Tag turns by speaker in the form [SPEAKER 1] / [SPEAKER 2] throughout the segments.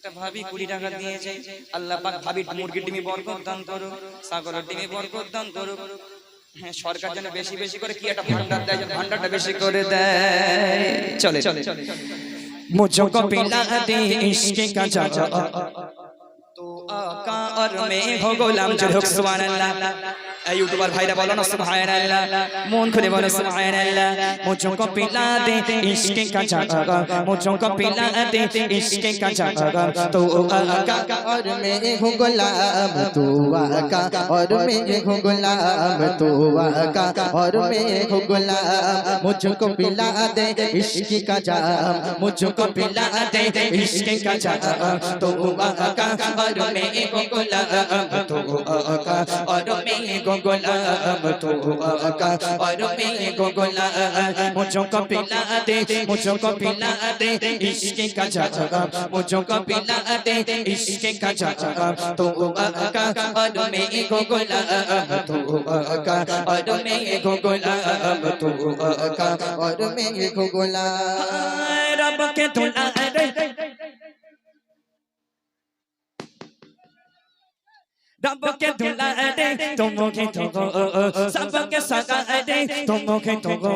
[SPEAKER 1] একটা ভাবি কুড়ি টাকা দিয়ে যাই আল্লাহ পাক ভাবি মুরগির ডিমি বরকত দান করো সাগরের ডিমি বরকত দান করো হ্যাঁ, সরকার যেন বেশি বেশি করে কি একটা ইউটিউবার ভাইরা বলো না সুবহানাল্লাহ মন খুলে বলো সুবহানাল্লাহ
[SPEAKER 2] मुझको पिला दे इश्क का जागा मुझको पिला दे इश्क का जागा तो आका और मैं हूँ गुलाम तू आका और मैं हूँ गुलाम तू आका और मैं हूँ गुलाम मुझको पिला दे इश्क का जाम मुझको पिला दे इश्क का जाम तो आका और मैं हूँ गुलाम तू आका और मैं हूँ गुलाम तू आका और मैं हूँ गुलाम मुझको पिला दे मुझको पिला दे इश्क का जागा मुझको पिला दे इश्क का जागा तो आका और मैं को गुलाम तो आका और मैं को गुलाम तो आका और मैं को गुलाम रब के दुलारे सबके धुला दे तुमके तुमको सबके सका दे तुमके तुमको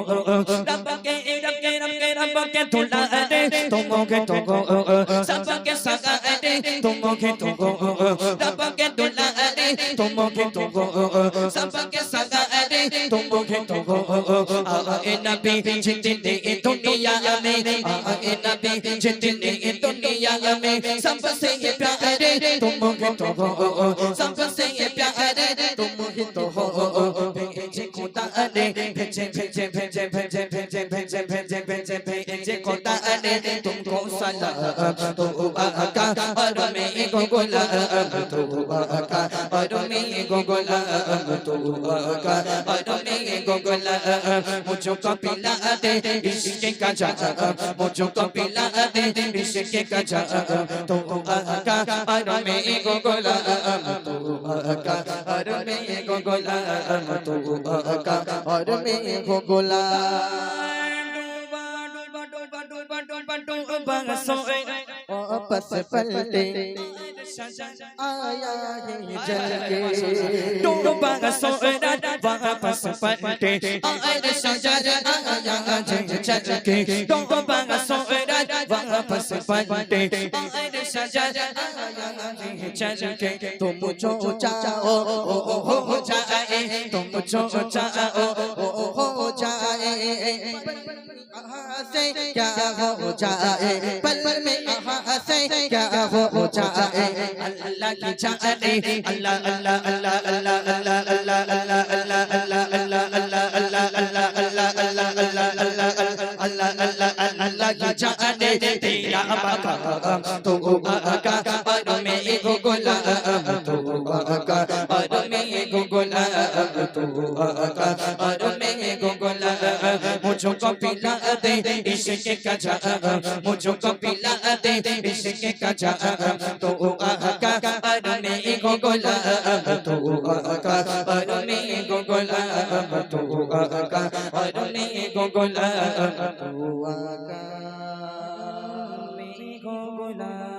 [SPEAKER 2] सबके रबके रबके रबके धुला दे तुमके तुमको सबके सका दे तुमके तुमको सबके धुला আনে ভেজে ভেজে ভেজে ভেজে ভেজে ভেজে ভেজে ভেজে ভেজে খোদা আনে তুমকো সালাম তো আকা আর মে গোলাম তো আকা আর মে গোলাম তো আকা আর মে গোলাম মুঝো কপিলা দে ইশকে কা জা মুঝো কপিলা দে ইশকে কা জা তো আকা আর মে গোলাম তো আকা আর মে গোলাম তো আকা और मैं वो गुलाम डूबा डूबा डूबा डूबा डूबा डूबा सोए वापस पलटे आया है जल के डूबा सोरा वापस पलटे आया सजर आया है जल के डूबा सोरा वापस पलटे आया सजर आया है जल के तुम जो चाहो ओ हो जाए तुम जो चाहो ओ हो जाए سے کیا ہو جائے پل میں کہاں سے کیا ہو جائے اللہ کی جانے اللہ اللہ اللہ اللہ اللہ اللہ اللہ اللہ اللہ اللہ اللہ اللہ اللہ اللہ اللہ اللہ اللہ اللہ اللہ کی جانے تیرا بابا تو بابا پر میں ایک گلاب تو بابا और में गुगुला तू आका और में गुगुला मुझको पिला दे इश्क का जा मुझको पिला दे इश्क का जा तू आका और में गुगुला तू आका और में गुगुला तू आका और में गुगुला तू आका में गुगुला